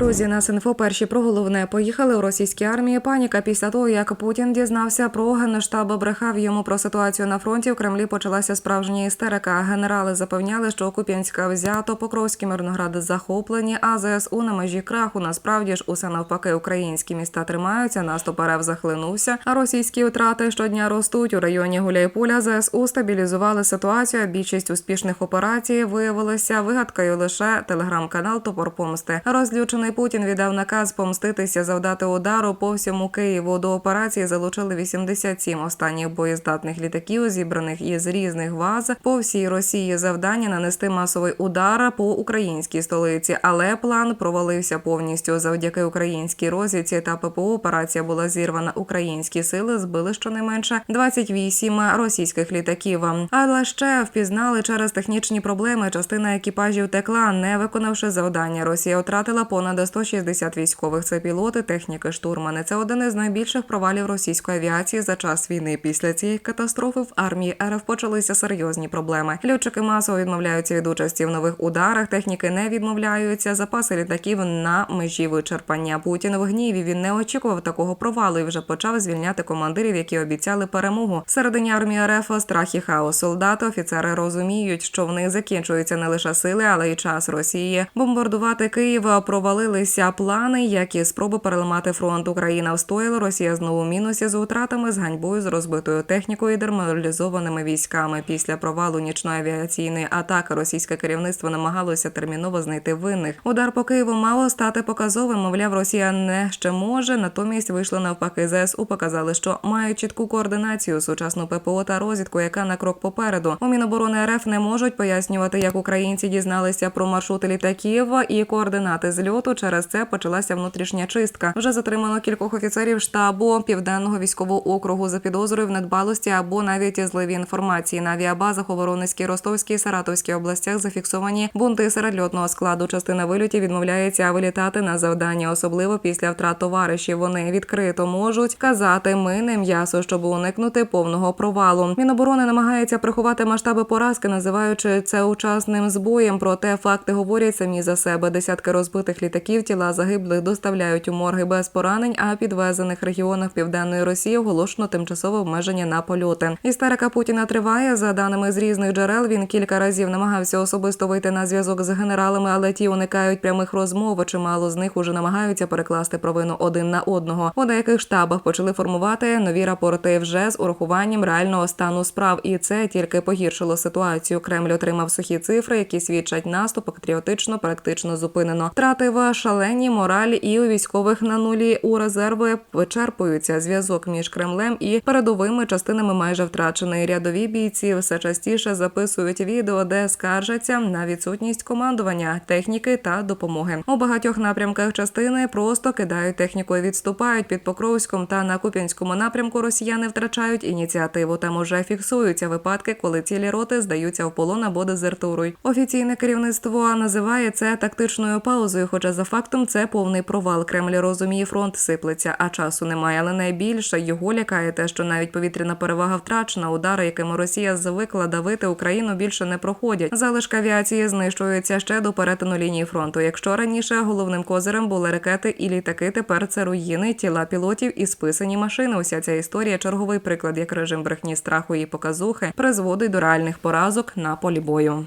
Друзі, нас інфо перші про головне поїхали у російській армії. Паніка після того, як Путін дізнався про генштаб брехав йому про ситуацію на фронті. В Кремлі почалася справжня істерика. Генерали запевняли, що Куп'янська взято, Покровські Мирногради захоплені. А ЗСУ на межі краху. Насправді ж усе навпаки, українські міста тримаються. Наступ РФ захлинувся. А російські втрати щодня ростуть у районі Гуляйполя. ЗСУ стабілізували ситуацію. Більшість успішних операцій виявилися вигадкою лише телеграм-канал Топор помсти. Розлючений Путін віддав наказ помститися, завдати удару по всьому Києву. До операції залучили 87 останніх боєздатних літаків, зібраних із різних баз по всій Росії. Завдання нанести масовий удар по українській столиці, але план провалився повністю. Завдяки українській розвідці та ППО операція була зірвана. Українські сили збили щонайменше 28 російських літаків. Але ще впізнали через технічні проблеми. Частина екіпажів текла, не виконавши завдання. Росія втратила понад 160 військових. Це пілоти, техніки, штурмани. Це один із найбільших провалів російської авіації за час війни. Після цієї катастрофи в армії РФ почалися серйозні проблеми. Льотчики масово відмовляються від участі в нових ударах. Техніки не відмовляються. Запаси літаків на межі вичерпання. Путін в гніві він не очікував такого провалу і вже почав звільняти командирів, які обіцяли перемогу. Всередині армії РФ страх і хаос. Солдати, офіцери розуміють, що в них закінчуються не лише сили, але й час Росії. Бомбардувати Київ провалилися плани, як і спроби переламати фронт. Україна встояла. Росія знову в мінусі з втратами, з ганьбою, з розбитою технікою і деморалізованими військами. Після провалу нічної авіаційної атаки російське керівництво намагалося терміново знайти винних. Удар по Києву мало стати показовим. Мовляв, Росія не ще може. Натомість вийшли навпаки. ЗСУ показали, що мають чітку координацію, сучасну ППО та розвідку, яка на крок попереду. У Міноборони РФ не можуть пояснювати, як українці дізналися про маршрути літаків і координати зльоту. Через це почалася внутрішня чистка. Вже затримано кількох офіцерів штабу південного військового округу за підозрою в недбалості або навіть зливі інформації на авіабазах у Воронезькій, Ростовській, Саратовській областях зафіксовані бунти серед льотного складу. Частина вильотів відмовляється вилітати на завдання, особливо після втрат товаришів. Вони відкрито можуть казати ми не м'ясо, щоб уникнути повного провалу. Міноборони намагається приховати масштаби поразки, називаючи це учасним збоєм. Проте факти говорять самі за себе. Десятки розбитих літаків, тіла загиблих доставляють у морги без поранень, а підвезених регіонах південної Росії оголошено тимчасове обмеження на польоти. Істерика Путіна триває. За даними з різних джерел, він кілька разів намагався особисто вийти на зв'язок з генералами, але ті уникають прямих розмов. Чимало з них уже намагаються перекласти провину один на одного. У деяких штабах почали формувати нові рапорти вже з урахуванням реального стану справ, і це тільки погіршило ситуацію. Кремль отримав сухі цифри, які свідчать наступ патріотично, практично зупинено. Втрати шалені моралі і у військових на нулі у резерви вичерпуються. Зв'язок між Кремлем і передовими частинами майже втрачений. Рядові бійці все частіше записують відео, де скаржаться на відсутність командування, техніки та допомоги. У багатьох напрямках частини просто кидають техніку і відступають під Покровськом та на Куп'янському напрямку. Росіяни втрачають ініціативу. Там уже фіксуються випадки, коли цілі роти здаються в полон або дезертурують. Офіційне керівництво називає це тактичною паузою. Хоча за фактом це повний провал. Кремль розуміє, фронт сиплеться, а часу немає. Але найбільше його лякає те, що навіть повітряна перевага втрачена. Удари, якими Росія звикла давити Україну, більше не проходять. Залишка авіації знищується ще до перетину лінії фронту. Якщо раніше головним козирем були ракети і літаки, тепер це руїни, тіла пілотів і списані машини. Уся ця історія черговий приклад, як режим брехні страху і показухи призводить до реальних поразок на полі бою.